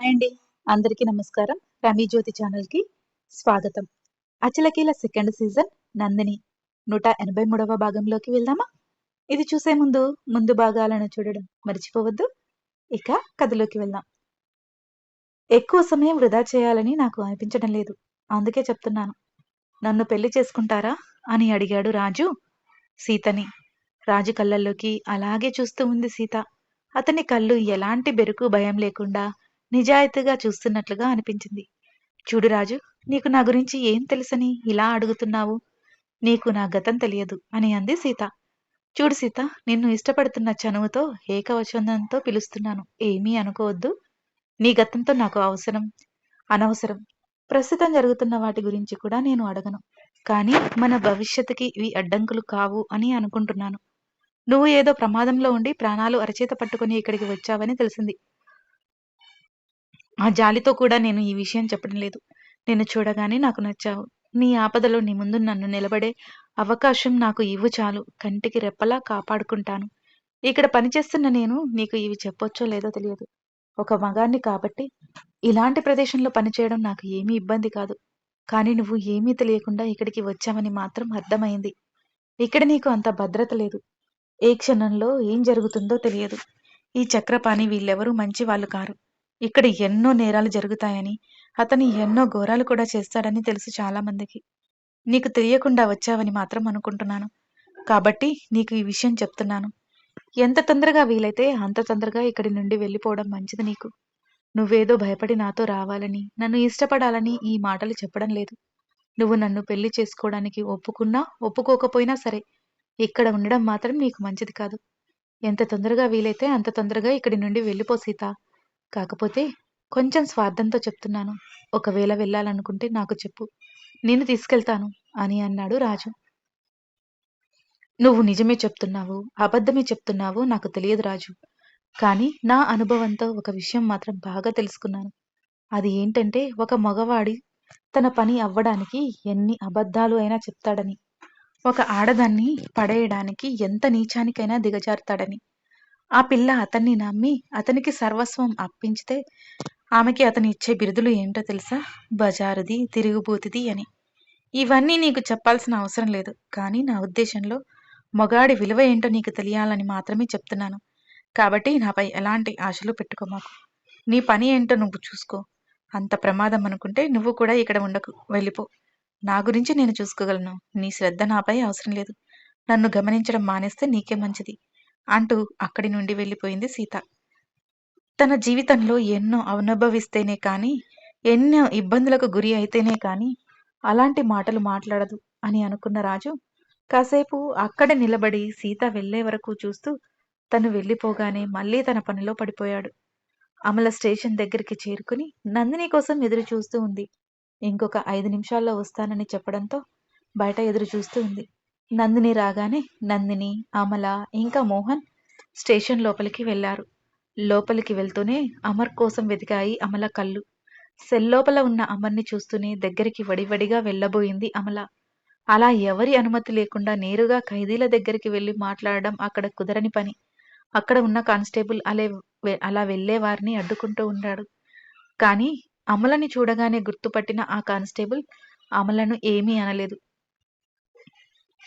Hi అండి. అందరికీ నమస్కారం. రమీ జ్యోతి ఛానల్కి స్వాగతం. అచలకీల సెకండ్ సీజన్ నందిని. నూట ఎనభై మూడవ భాగంలోకి వెళ్దామా? ఇది చూసే ముందు ముందు భాగాలను చూడడం మర్చిపోవద్దు. ఇక కథలోకి వెళ్దాం. ఎక్కువ సమయం వృధా చేయాలని నాకు అనిపించడం లేదు. అందుకే చెప్తున్నాను. నన్ను పెళ్ళి చేసుకుంటారా? అని అడిగాడు రాజు. సీతని. రాజు కళ్ళల్లోకి అలాగే చూస్తూ ఉంది సీత. అతని కళ్ళు ఎలాంటి బెరుకు భయం లేకుండా నిజాయితీగా చూస్తున్నట్లుగా అనిపించింది. చూడు రాజు నీకు నా గురించి ఏం తెలుసని ఇలా అడుగుతున్నావు? నీకు నా గతం తెలియదు అని అంది సీత. చూడు సీత నిన్ను ఇష్టపడుతున్న చనువుతో ఏకవచనంతో పిలుస్తున్నాను. ఏమీ అనుకోవద్దు. నీ గతంతో నాకు అవసరం. అనవసరం. ప్రస్తుతం జరుగుతున్న వాటి గురించి కూడా నేను అడగను. కానీ మన భవిష్యత్తుకి ఇవి అడ్డంకులు కావు అని అనుకుంటున్నాను. నువ్వు ఏదో ప్రమాదంలో ఉండి ప్రాణాలు అరచేత పట్టుకుని ఇక్కడికి వచ్చావని తెలిసింది. ఆ జాలితో కూడా నేను ఈ విషయం చెప్పడం లేదు. నేను చూడగానే నాకు నచ్చావు. నీ ఆపదలో నీ ముందు నన్ను నిలబడే అవకాశం నాకు ఇవ్వు చాలు. కంటికి రెప్పలా కాపాడుకుంటాను. ఇక్కడ పనిచేస్తున్న నేను నీకు ఇవి చెప్పొచ్చో లేదో తెలియదు. ఒక మగాన్ని కాబట్టి ఇలాంటి ప్రదేశంలో పనిచేయడం నాకు ఏమీ ఇబ్బంది కాదు. కానీ నువ్వు ఏమీ తెలియకుండా ఇక్కడికి వచ్చావని మాత్రం అర్థమైంది. ఇక్కడ నీకు అంత భద్రత లేదు. ఏ క్షణంలో ఏం జరుగుతుందో తెలియదు. ఈ చక్రపాణి వీళ్ళెవరూ మంచి వాళ్ళు కారు. ఇక్కడ ఎన్నో నేరాలు జరుగుతాయని అతని ఎన్నో ఘోరాలు కూడా చేస్తాడని తెలుసు చాలా మందికి నీకు తెలియకుండా వచ్చావని మాత్రం అనుకుంటున్నాను. కాబట్టి నీకు ఈ విషయం చెప్తున్నాను. ఎంత తొందరగా వీలైతే అంత తొందరగా ఇక్కడి నుండి వెళ్ళిపోవడం మంచిది నీకు. నువ్వేదో భయపడి నాతో రావాలని నన్ను ఇష్టపడాలని ఈ మాటలు చెప్పడం లేదు. నువ్వు నన్ను పెళ్ళి చేసుకోవడానికి ఒప్పుకున్నా ఒప్పుకోకపోయినా సరే ఇక్కడ ఉండడం మాత్రం నీకు మంచిది కాదు. ఎంత తొందరగా వీలైతే అంత తొందరగా ఇక్కడి నుండి వెళ్ళిపో సీత. కాకపోతే కొంచెం స్వార్థంతో చెప్తున్నాను. ఒకవేళ వెళ్ళాలనుకుంటే నాకు చెప్పు. నేను తీసుకెళ్తాను అని అన్నాడు రాజు. నువ్వు నిజమే చెప్తున్నావు అబద్ధమే చెప్తున్నావు నాకు తెలియదు రాజు. కానీ నా అనుభవంతో ఒక విషయం మాత్రం బాగా తెలుసుకున్నాను. అది ఏంటంటే ఒక మగవాడి తన పని అవ్వడానికి ఎన్ని అబద్ధాలు అయినా చెప్తాడని. ఒక ఆడదాన్ని పడేయడానికి ఎంత నీచానికైనా దిగజారుతాడని. ఆ పిల్ల అతన్ని నమ్మి అతనికి సర్వస్వం అప్పించితే ఆమెకి అతని ఇచ్చే బిరుదులు ఏంటో తెలుసా? బజారుది తిరుగుబోతుది అని. ఇవన్నీ నీకు చెప్పాల్సిన అవసరం లేదు. కానీ నా ఉద్దేశంలో మొగాడి విలువ ఏంటో నీకు తెలియాలని మాత్రమే చెప్తున్నాను. కాబట్టి నాపై ఎలాంటి ఆశలు పెట్టుకోమాకు నీ పని ఏంటో నువ్వు చూసుకో. అంత ప్రమాదం అనుకుంటే నువ్వు కూడా ఇక్కడ ఉండకు. వెళ్ళిపో. నా గురించి నేను చూసుకోగలను. నీ శ్రద్ధ నాపై అవసరం లేదు. నన్ను గమనించడం మానేస్తే నీకే మంచిది. అంటూ అక్కడి నుండి వెళ్ళిపోయింది సీత. తన జీవితంలో ఎన్నో అనుభవిస్తేనే కానీ ఎన్నో ఇబ్బందులకు గురి అయితేనే కానీ అలాంటి మాటలు మాట్లాడదు అని అనుకున్న రాజు కాసేపు అక్కడ నిలబడి సీత వెళ్ళే వరకు చూస్తూ తను వెళ్ళిపోగానే మళ్ళీ తన పనిలో పడిపోయాడు. అమల స్టేషన్ దగ్గరికి చేరుకుని నందిని కోసం ఎదురు చూస్తూ ఉంది. ఇంకొక ఐదు నిమిషాల్లో వస్తానని చెప్పడంతో బయట ఎదురు చూస్తూ ఉంది. నందిని రాగానే నందిని అమల ఇంకా మోహన్ స్టేషన్ లోపలికి వెళ్ళారు. లోపలికి వెళ్తూనే అమర్ కోసం వెతికాయి అమల కళ్ళు. సెల్ లోపల ఉన్న అమర్ని చూస్తూనే దగ్గరికి వడివడిగా వెళ్ళబోయింది అమల. అలా ఎవరి అనుమతి లేకుండా నేరుగా ఖైదీల దగ్గరికి వెళ్ళి మాట్లాడడం అక్కడ కుదరని పని. అక్కడ ఉన్న కానిస్టేబుల్ అలే అలా వెళ్ళే వారిని అడ్డుకుంటూ ఉన్నాడు. కానీ అమలని చూడగానే గుర్తుపట్టిన ఆ కానిస్టేబుల్ అమలను ఏమీ అనలేదు.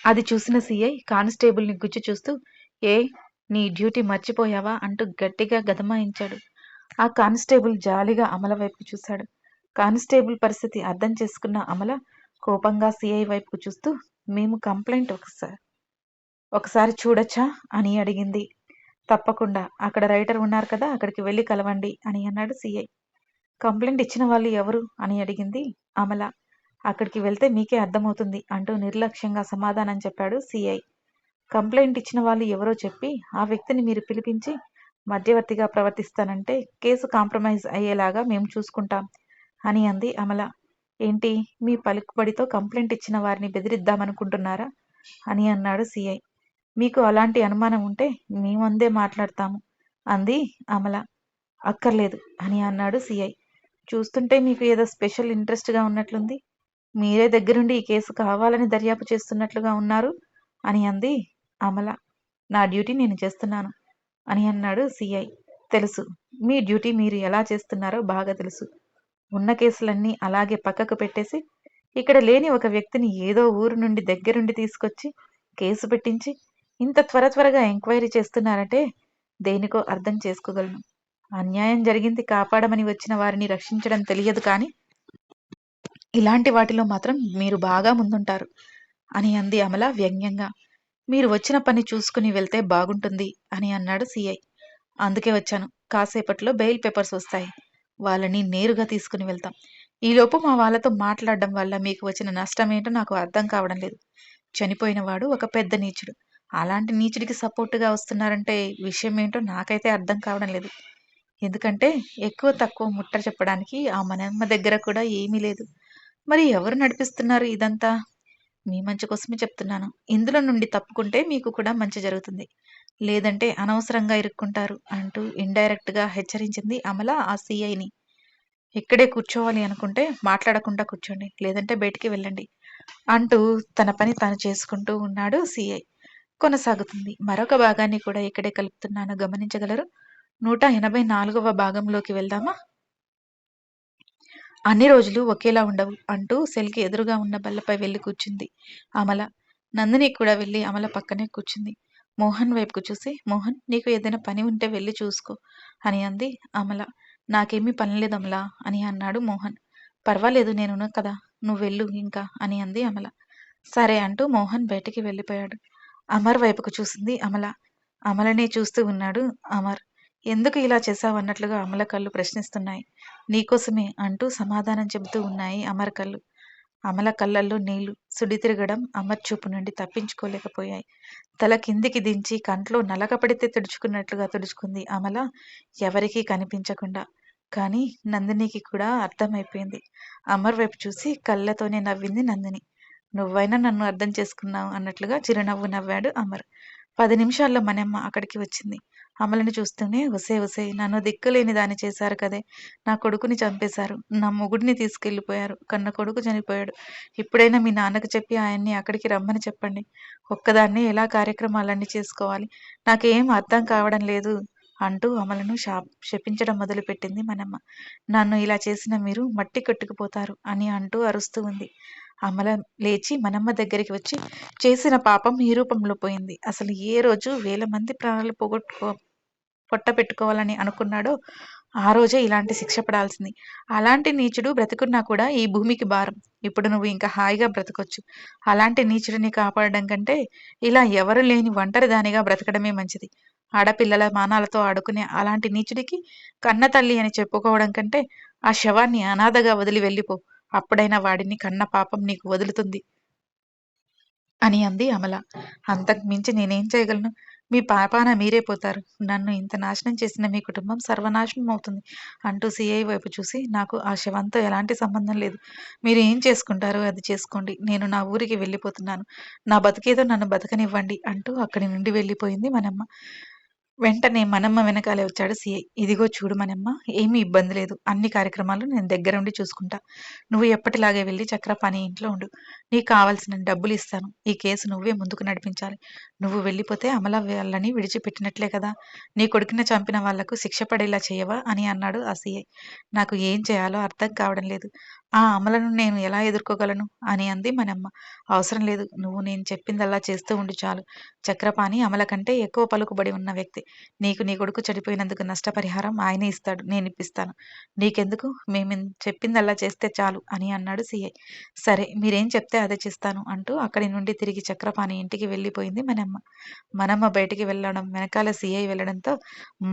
అది చూసిన సీఐ కానిస్టేబుల్ని గుచ్చి చూస్తూ ఏ నీ డ్యూటీ మర్చిపోయావా? అంటూ గట్టిగా గదమాయించాడు. ఆ కానిస్టేబుల్ జాలిగా అమల వైపు చూశాడు. కానిస్టేబుల్ పరిస్థితి అర్థం చేసుకున్న అమల కోపంగా సిఐ వైపుకు చూస్తూ మేము కంప్లైంట్ ఒకసారి ఒకసారి చూడొచ్చా? అని అడిగింది. తప్పకుండా. అక్కడ రైటర్ ఉన్నారు కదా అక్కడికి వెళ్ళి కలవండి అని అన్నాడు సిఐ. కంప్లైంట్ ఇచ్చిన వాళ్ళు ఎవరు? అని అడిగింది అమల. అక్కడికి వెళ్తే మీకే అర్థమవుతుంది అంటూ నిర్లక్ష్యంగా సమాధానం చెప్పాడు సిఐ. కంప్లైంట్ ఇచ్చిన వాళ్ళు ఎవరో చెప్పి ఆ వ్యక్తిని మీరు పిలిపించి మధ్యవర్తిగా ప్రవర్తిస్తానంటే కేసు కాంప్రమైజ్ అయ్యేలాగా మేము చూసుకుంటాం అని అంది అమల. ఏంటి మీ పలుకుబడితో కంప్లైంట్ ఇచ్చిన వారిని బెదిరిద్దామనుకుంటున్నారా అని అన్నాడు సిఐ. మీకు అలాంటి అనుమానం ఉంటే మేమందే మాట్లాడతాము అంది అమల. అక్కర్లేదు అని అన్నాడు సిఐ. చూస్తుంటే మీకు ఏదో స్పెషల్ ఇంట్రెస్ట్గా ఉన్నట్లుంది. మీరే దగ్గరుండి ఈ కేసు కావాలని దర్యాప్తు చేస్తున్నట్లుగా ఉన్నారు? అని అంది అమల. నా డ్యూటీ నేను చేస్తున్నాను అని అన్నాడు సిఐ. తెలుసు. మీ డ్యూటీ మీరు ఎలా చేస్తున్నారో బాగా తెలుసు. ఉన్న కేసులన్నీ అలాగే పక్కకు పెట్టేసి ఇక్కడ లేని ఒక వ్యక్తిని ఏదో ఊరు నుండి దగ్గరుండి తీసుకొచ్చి కేసు పెట్టించి ఇంత త్వర త్వరగా ఎంక్వైరీ చేస్తున్నారంటే దేనికో అర్థం చేసుకోగలను. అన్యాయం జరిగింది కాపాడమని వచ్చిన వారిని రక్షించడం తెలియదు కానీ ఇలాంటి వాటిలో మాత్రం మీరు బాగా ముందుంటారు అని అంది అమల వ్యంగ్యంగా. మీరు వచ్చిన పని చూసుకుని వెళ్తే బాగుంటుంది అని అన్నాడు సిఐ అందుకే వచ్చాను. కాసేపట్లో బెయిల్ పేపర్స్ వస్తాయి. వాళ్ళని నేరుగా తీసుకుని వెళ్తాం. ఈలోపు మా వాళ్ళతో మాట్లాడడం వల్ల మీకు వచ్చిన నష్టం ఏంటో నాకు అర్థం కావడం లేదు. చనిపోయిన వాడు ఒక పెద్ద నీచుడు. అలాంటి నీచుడికి సపోర్టుగా వస్తున్నారంటే విషయం ఏంటో నాకైతే అర్థం కావడం లేదు. ఎందుకంటే ఎక్కువ తక్కువ ముట్ట చెప్పడానికి ఆ మనమ్మ దగ్గర కూడా ఏమీ లేదు. మరి ఎవరు నడిపిస్తున్నారు ఇదంతా? మీ మంచి కోసమే చెప్తున్నాను. ఇందులో నుండి తప్పుకుంటే మీకు కూడా మంచి జరుగుతుంది. లేదంటే అనవసరంగా ఇరుక్కుంటారు అంటూ ఇండైరెక్ట్గా హెచ్చరించింది అమల ఆ సిఐని. ఇక్కడే కూర్చోవాలి అనుకుంటే మాట్లాడకుండా కూర్చోండి లేదంటే బయటికి వెళ్ళండి అంటూ తన పని తాను చేసుకుంటూ ఉన్నాడు సిఐ. కొనసాగుతుంది. మరొక భాగాన్ని కూడా ఇక్కడే కలుపుతున్నాను. గమనించగలరు? నూట ఎనభై నాలుగవ భాగంలోకి వెళ్దామా? అన్ని రోజులు ఒకేలా ఉండవు అంటూ సెల్కి ఎదురుగా ఉన్న బల్లపై వెళ్ళి కూర్చుంది అమల. నందిని కూడా వెళ్ళి అమల పక్కనే కూర్చుంది. మోహన్ వైపుకు చూసి మోహన్ నీకు ఏదైనా పని ఉంటే వెళ్ళి చూసుకో అని అంది అమల. నాకేమీ పని లేదమలా అమల అని అన్నాడు మోహన్. పర్వాలేదు నేను కదా నువ్వు వెళ్ళు ఇంకా అని అంది అమల. సరే అంటూ మోహన్ బయటికి వెళ్ళిపోయాడు. అమర్ వైపుకు చూసింది అమల. అమలనే చూస్తూ ఉన్నాడు అమర్. ఎందుకు ఇలా చేశావు అన్నట్లుగా అమల కళ్ళు ప్రశ్నిస్తున్నాయి. నీకోసమే అంటూ సమాధానం చెబుతూ ఉన్నాయి అమర్ కళ్ళు. అమల కళ్ళల్లో నీళ్ళు సుడి తిరగడం అమర్ చూపు నుండి తప్పించుకోలేకపోయాయి. తల కిందికి దించి కంట్లో నలకపడితే తుడుచుకున్నట్లుగా తుడుచుకుంది అమల. ఎవరికీ కనిపించకుండా. కానీ నందినికి కూడా అర్థమైపోయింది. అమర్ వైపు చూసి కళ్ళతోనే నవ్వింది నందిని. నువ్వైనా నన్ను అర్థం చేసుకున్నావు అన్నట్లుగా చిరునవ్వు నవ్వాడు అమర్. పది నిమిషాల్లో మనమ్మ అక్కడికి వచ్చింది. అమలని చూస్తూనే ఒసే ఒసే నన్ను దిక్కులేని దాన్ని చేశారు కదే. నా కొడుకుని చంపేశారు. నా మొగుడిని తీసుకెళ్ళిపోయారు కన్న కొడుకు చనిపోయాడు. ఇప్పుడైనా మీ నాన్నకు చెప్పి ఆయన్ని అక్కడికి రమ్మని చెప్పండి. ఒక్కదాన్ని ఎలా కార్యక్రమాలన్నీ చేసుకోవాలి? నాకేం అర్థం కావడం లేదు అంటూ అమలను షాప్ శపించడం మొదలుపెట్టింది మనమ్మ. నన్ను ఇలా చేసిన మీరు మట్టి కొట్టుకుపోతారు అని అంటూ అరుస్తూ ఉంది. అమల లేచి మనమ్మ దగ్గరికి వచ్చి చేసిన పాపం ఈ రూపంలో పోయింది. అసలు ఏ రోజు వేల మంది ప్రాణాలు పోగొట్టుకో పొట్ట పెట్టుకోవాలని అనుకున్నాడో ఆ రోజే ఇలాంటి శిక్ష పడాల్సింది. అలాంటి నీచుడు బ్రతుకున్నా కూడా ఈ భూమికి భారం. ఇప్పుడు నువ్వు ఇంకా హాయిగా బ్రతకొచ్చు. అలాంటి నీచుడిని కాపాడడం కంటే ఇలా ఎవరు లేని ఒంటరి దానిగా బ్రతకడమే మంచిది. ఆడపిల్లల మానాలతో ఆడుకునే అలాంటి నీచుడికి కన్న తల్లి అని చెప్పుకోవడం కంటే ఆ శవాన్ని అనాథగా వదిలి వెళ్ళిపో. అప్పుడైనా వాడిని కన్న పాపం నీకు వదులుతుంది? అని అంది అమల. అంతకు మించి నేనేం చేయగలను? మీ పాపాన మీరే పోతారు. నన్ను ఇంత నాశనం చేసిన మీ కుటుంబం సర్వనాశనం అవుతుంది. అంటూ సిఐ వైపు చూసి నాకు ఆ శవంతో ఎలాంటి సంబంధం లేదు. మీరు ఏం చేసుకుంటారో అది చేసుకోండి. నేను నా ఊరికి వెళ్ళిపోతున్నాను. నా బతికేదో నన్ను బతకనివ్వండి అంటూ అక్కడి నుండి వెళ్ళిపోయింది మనమ్మ. వెంటనే మనమ్మ వెనకాలే వచ్చాడు. సీఐ ఇదిగో చూడు మనమ్మ ఏమీ ఇబ్బంది లేదు. అన్ని కార్యక్రమాలు నేను దగ్గరుండి చూసుకుంటా. నువ్వు ఎప్పటిలాగే వెళ్ళి చక్రపాణి ఇంట్లో ఉండు. నీకు కావాల్సిన డబ్బులు ఇస్తాను. ఈ కేసు నువ్వే ముందుకు నడిపించాలి. నువ్వు వెళ్ళిపోతే అమల వాళ్ళని విడిచిపెట్టినట్లే కదా. నీ కొడుకుని చంపిన వాళ్ళకు శిక్ష పడేలా చేయవా? అని అన్నాడు ఆ సీఐ నాకు ఏం చేయాలో అర్థం కావడం లేదు. ఆ అమలను నేను ఎలా ఎదుర్కోగలను? అని అంది మనమ్మ. అవసరం లేదు. నువ్వు నేను చెప్పిందల్లా చేస్తూ ఉండి చాలు. చక్రపాణి అమల కంటే ఎక్కువ పలుకుబడి ఉన్న వ్యక్తి. నీకు నీ కొడుకు చెడిపోయినందుకు నష్టపరిహారం ఆయనే ఇస్తాడు. నేను ఇప్పిస్తాను. నీకెందుకు? మేము చెప్పిందల్లా చేస్తే చాలు అని అన్నాడు సీఐ. సరే మీరేం చెప్తే అదే చేస్తాను అంటూ అక్కడి నుండి తిరిగి చక్రపాణి ఇంటికి వెళ్ళిపోయింది మనమ్మ. మనమ్మ బయటికి వెళ్ళడం వెనకాల సీఐ వెళ్ళడంతో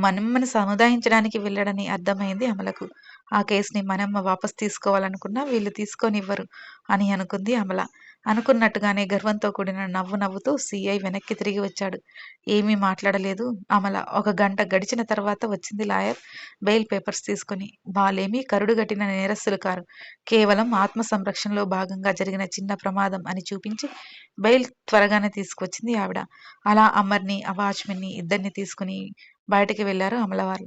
మనమ్మని సముదాయించడానికి వెళ్ళడని అర్థమైంది అమలకు. ఆ కేసుని మనమ్మ వాపస్ తీసుకోవాలనుకుంటున్నాను వీళ్ళు తీసుకొనివ్వరు అని అనుకుంది అమల. అనుకున్నట్టుగానే గర్వంతో కూడిన నవ్వు నవ్వుతూ సీఐ వెనక్కి తిరిగి వచ్చాడు. ఏమీ మాట్లాడలేదు అమల. ఒక గంట గడిచిన తర్వాత వచ్చింది లాయర్ బెయిల్ పేపర్స్ తీసుకుని. వాళ్ళేమీ కరుడుగట్టిన నేరస్తులు కారు. కేవలం ఆత్మ సంరక్షణలో భాగంగా జరిగిన చిన్న ప్రమాదం అని చూపించి బెయిల్ త్వరగానే తీసుకొచ్చింది ఆవిడ. అలా అమర్ని ఆ వాచ్మెన్ని ఇద్దరిని తీసుకుని బయటకి వెళ్ళారు అమలవారు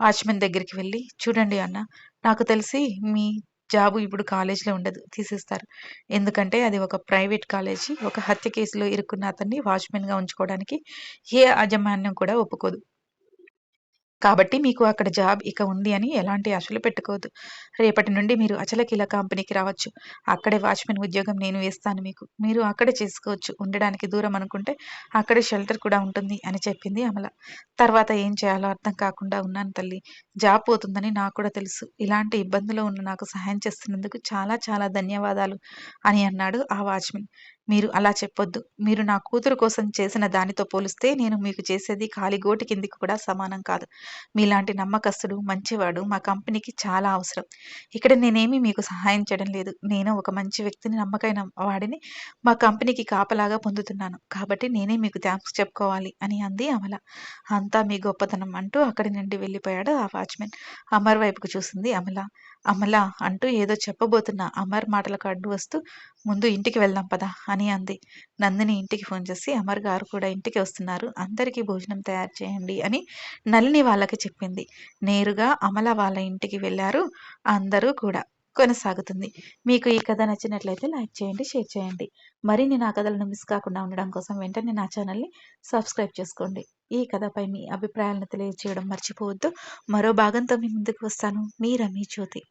వాచ్మెన్ దగ్గరికి వెళ్ళి చూడండి అన్న నాకు తెలిసి మీ జాబు ఇప్పుడు కాలేజీలో ఉండదు తీసేస్తారు. ఎందుకంటే అది ఒక ప్రైవేట్ కాలేజీ. ఒక హత్య కేసులో ఇరుక్కున్న అతన్ని వాచ్మెన్గా ఉంచుకోవడానికి ఏ యాజమాన్యం కూడా ఒప్పుకోదు. కాబట్టి మీకు అక్కడ జాబ్ ఇక ఉంది అని ఎలాంటి ఆశలు పెట్టుకోవద్దు. రేపటి నుండి మీరు అచలకీల కంపెనీకి రావచ్చు. అక్కడే వాచ్‌మెన్ ఉద్యోగం నేను వేస్తాను మీకు. మీరు అక్కడే చేసుకోవచ్చు. ఉండడానికి దూరం అనుకుంటే అక్కడే షెల్టర్ కూడా ఉంటుంది అని చెప్పింది అమల. తర్వాత ఏం చేయాలో అర్థం కాకుండా ఉన్నాను తల్లి జాబ్ పోతుందని నాకు కూడా తెలుసు. ఇలాంటి ఇబ్బందులో ఉన్న నాకు సహాయం చేస్తున్నందుకు చాలా చాలా ధన్యవాదాలు అని అన్నాడు ఆ వాచ్‌మెన్. మీరు అలా చెప్పొద్దు. మీరు నా కూతురు కోసం చేసిన దానితో పోలిస్తే నేను మీకు చేసేది కాలిగోటి కిందికి కూడా సమానం కాదు. మీలాంటి నమ్మకస్తుడు, మంచివాడు మా కంపెనీకి చాలా అవసరం. ఇక్కడ నేనేమీ మీకు సహాయం చేయడం లేదు. నేను ఒక మంచి వ్యక్తిని, నమ్మకమైన వాడిని మా కంపెనీకి కాపలాగా పొందుతున్నాను. కాబట్టి నేనే మీకు థ్యాంక్స్ చెప్పుకోవాలి అని అంది అమల. అంతా మీ గొప్పతనం అంటూ అక్కడి నుండి వెళ్ళిపోయాడు ఆ వాచ్‌మెన్. అమర్ వైపుకు చూసింది అమల. అమల అంటూ ఏదో చెప్పబోతున్న అమర్ మాటలకు అడ్డు వస్తూ ముందు ఇంటికి వెళ్దాం పదా అని అంది. నందిని ఇంటికి ఫోన్ చేసి అమర్ గారు కూడా ఇంటికి వస్తున్నారు. అందరికీ భోజనం తయారు చేయండి అని నల్లిని వాళ్ళకి చెప్పింది. నేరుగా అమల వాళ్ళ ఇంటికి వెళ్ళారు అందరూ కూడా. కొనసాగుతుంది. మీకు ఈ కథ నచ్చినట్లయితే లైక్ చేయండి, షేర్ చేయండి. మరిన్ని నా కథలను మిస్ కాకుండా ఉండడం కోసం వెంటనే నా ఛానల్‌ని సబ్స్క్రైబ్ చేసుకోండి. ఈ కథపై మీ అభిప్రాయాలను తెలియజేయడం మర్చిపోవద్దు. మరో భాగంతో మీ ముందుకు వస్తాను. మీ రమ్య జ్యోతి.